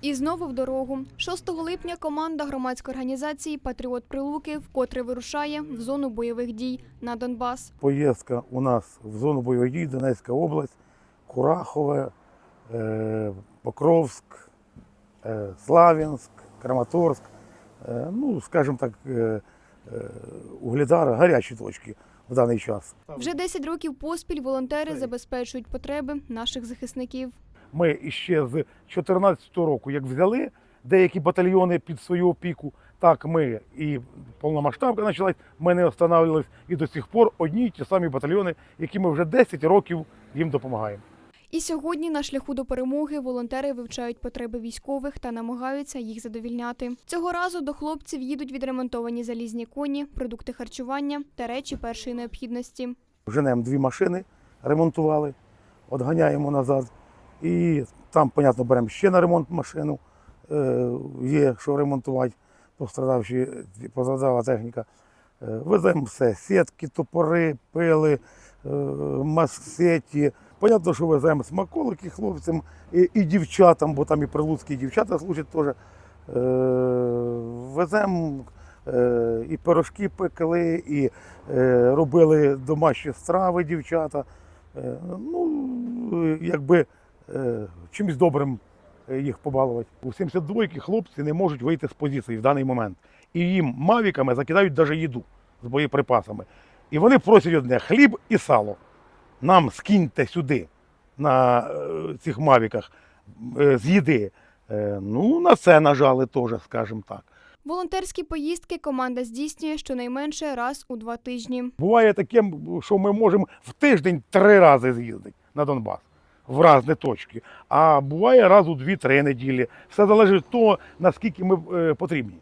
І знову в дорогу. 6 липня команда громадської організації Патріот Прилуки вкотре вирушає в зону бойових дій на Донбас. Поїздка у нас в зону бойових дій Донецька область, Курахове, е, Покровськ, е, Слав'янськ, Краматорськ. Е, ну, скажімо так, Угледар, гарячі точки в даний час. Вже 10 років поспіль волонтери забезпечують потреби наших захисників. Ми іще з 2014 року, як взяли деякі батальйони під свою опіку, так ми і повномасштабка почалась, ми не останавливались і до сих пор одні й ті самі батальйони, які ми вже 10 років їм допомагаємо. І сьогодні на шляху до перемоги волонтери вивчають потреби військових та намагаються їх задовільняти. Цього разу до хлопців їдуть відремонтовані залізні коні, продукти харчування та речі першої необхідності. Женемо дві машини, ремонтували, отганяємо назад. І там, понятно, беремо ще на ремонт машину. Е, Є що ремонтувати, пострадавші, пострадала техніка. Е, Веземо все: сітки, топори, пили, е, масеті. Понятно, що веземо смаколики хлопцям і, і дівчатам, бо там і прилуцькі дівчата служать теж. Веземо і пирожки пекли, і робили домашні страви дівчата. Ну, якби чимось добрим е, їх побалувати. У 72-ки хлопці не можуть вийти з позиції в даний момент. І їм мавіками закидають навіть їду з боєприпасами. І вони просять одне хліб і сало. Нам скиньте сюди на е, цих мавіках е, з їди. Е, Ну, на це нажали теж, скажімо так. Волонтерські поїздки команда здійснює щонайменше раз у два тижні. Буває таке, що ми можемо в тиждень три рази з'їздити на Донбас в різні точки. А буває раз у дві-три неділі. Все залежить від того, наскільки ми е, потрібні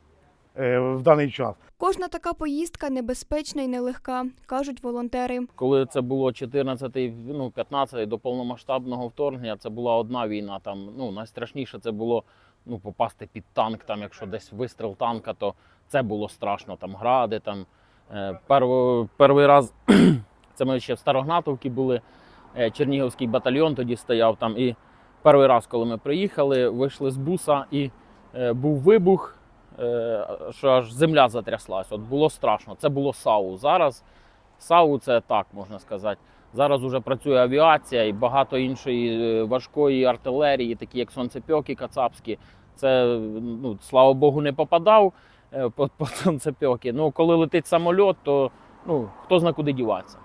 е, в даний час. Кожна така поїздка небезпечна і нелегка, кажуть волонтери. Коли це було 14, ну 15 до повномасштабного вторгнення, це була одна війна. Там ну найстрашніше це було ну попасти під танк. Там, якщо десь вистріл танка, то це було страшно. Там гради. Там е, перво- перший раз це ми ще в Старогнатовці були. Е, Чернігівський батальйон тоді стояв там. І перший раз, коли ми приїхали, вийшли з буса і е, був вибух. е, Що аж земля затряслась. От було страшно. Це було САУ. Зараз САУ це так можна сказати. Зараз уже працює авіація і багато іншої важкої артилерії, такі як сонцепьоки кацапські. Це ну слава Богу, не попадав по, по сонцепьоки. Ну коли летить самольот, то ну хто зна куди діватися.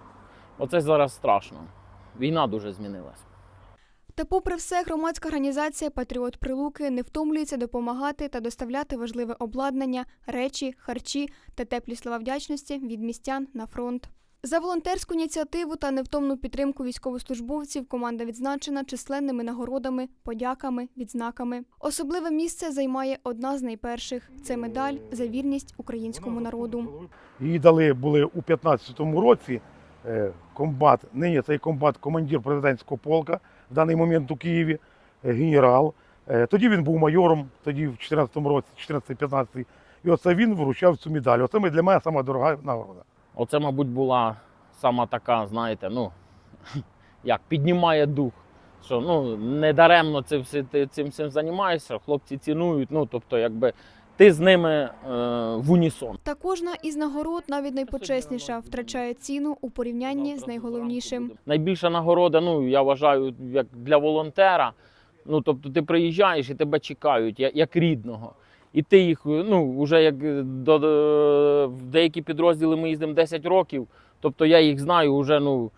Оце зараз страшно. Війна дуже змінилась. Та, попри все, громадська організація Патріот Прилуки не втомлюється допомагати та доставляти важливе обладнання, речі, харчі та теплі слова вдячності від містян на фронт. За волонтерську ініціативу та невтомну підтримку військовослужбовців команда відзначена численними нагородами, подяками, відзнаками. Особливе місце займає одна з найперших це медаль за вірність українському народу. Її дали були у 15-му році. Е, Комбат, нині цей комбат, командир президентського полка в даний момент у Києві, е, генерал. Е, Тоді він був майором, тоді в 14-му році, 14-15. І оце він вручав цю медаль. Оце для мене сама дорога нагорода. Оце, мабуть, була сама така, знаєте, ну як піднімає дух. Що ну не даремно ти цим всім займаєшся, хлопці цінують. Ну тобто, якби ти з ними е, в унісон. Та кожна із нагород, навіть найпочесніша, втрачає ціну у порівнянні з найголовнішим. Найбільша нагорода, ну я вважаю, як для волонтера. Ну тобто, ти приїжджаєш і тебе чекають як, як рідного. І ти їх, ну вже як до, до в деякі підрозділи ми їздимо 10 років. Тобто я їх знаю вже ну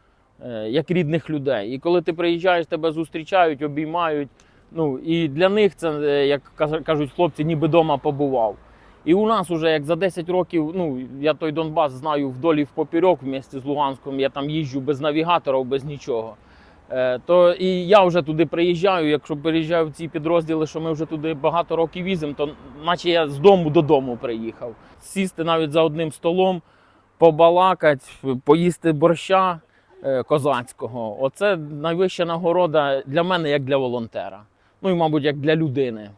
е, як рідних людей. І коли ти приїжджаєш, тебе зустрічають, обіймають. Ну і для них це, е, як кажуть хлопці, ніби дома побував. І у нас уже як за 10 років, ну я той Донбас знаю вдолі в попірьок в місті з Луганськом. Я там їжджу без навігатора, без нічого. Е, то і я вже туди приїжджаю. Якщо приїжджаю в ці підрозділи, що ми вже туди багато років візимо, то наче я з дому додому приїхав. Сісти навіть за одним столом, побалакати, поїсти борща е, козацького. Оце найвища нагорода для мене, як для волонтера. Ну і, мабуть, як для людини.